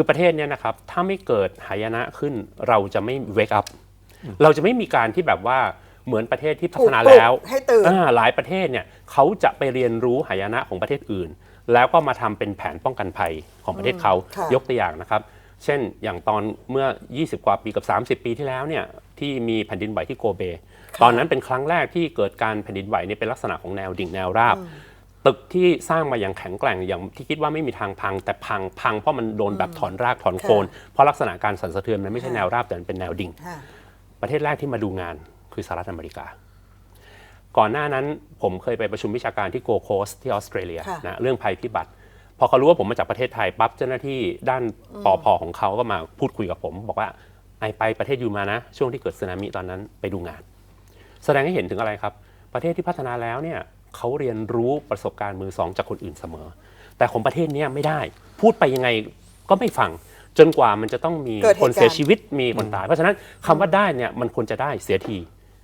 คือประเทศเนี้ยนะครับ ถ้าไม่เกิดหายนะขึ้นเราจะไม่ wake up เราจะไม่มีการที่แบบว่าเหมือนประเทศที่พัฒนาถูกปลุกแล้วให้ตื่นอ่าหลายประเทศเนี่ยเขาจะไปเรียนรู้หายนะของประเทศอื่น แล้วก็มาทำเป็นแผนป้องกันภัยของประเทศเขาค่ะยกตัวอย่างนะครับ เช่นอย่างตอนเมื่อ 20 กว่าปีกับ 30 ปีที่แล้วเนี่ยที่มีแผ่นดินไหวที่โกเบ ตอนนั้นเป็นครั้งแรกที่เกิดการแผ่นดินไหวเนี่ยเป็นลักษณะของแนวดิ่งแนวราบ ตึกที่สร้างมาอย่างแข็งแกร่งอย่างที่คิดว่าไม่มีทางพัง แต่พังพังเพราะมันโดนแบบถอนรากถอนโคน เพราะลักษณะการสั่นสะเทือนมันไม่ใช่ค่ะแนวราบแต่มันเป็นแนวดิ่ง ค่ะประเทศแรกที่มาดูงานคือสหรัฐอเมริกา ก่อนหน้านั้นผมเคยไปประชุมวิชาการที่โกโคสที่ออสเตรเลียค่ะนะเรื่องภัยพิบัติ พอเขารู้ว่าผมมาจากประเทศไทยปั๊บเจ้าหน้าที่ด้านปอพอของเขาก็มาพูดคุยกับผม บอกว่าไอไปประเทศยูมานะ ช่วงที่เกิดสึนามิตอนนั้นไปดูงาน แสดงให้เห็นถึงอะไรครับ ประเทศที่พัฒนาแล้วเนี่ย เขาเรียนรู้ประสบการณ์มือสองจากคนอื่นเสมอ แต่ของประเทศเนี้ยไม่ได้ พูดไปยังไงก็ไม่ฟังจนกว่ามันจะต้องมีเกิดเหตุคนเสียการณ์ ชีวิตมีคนตาย เพราะฉะนั้นคำว่าได้เนี่ยมันควรจะได้เสียที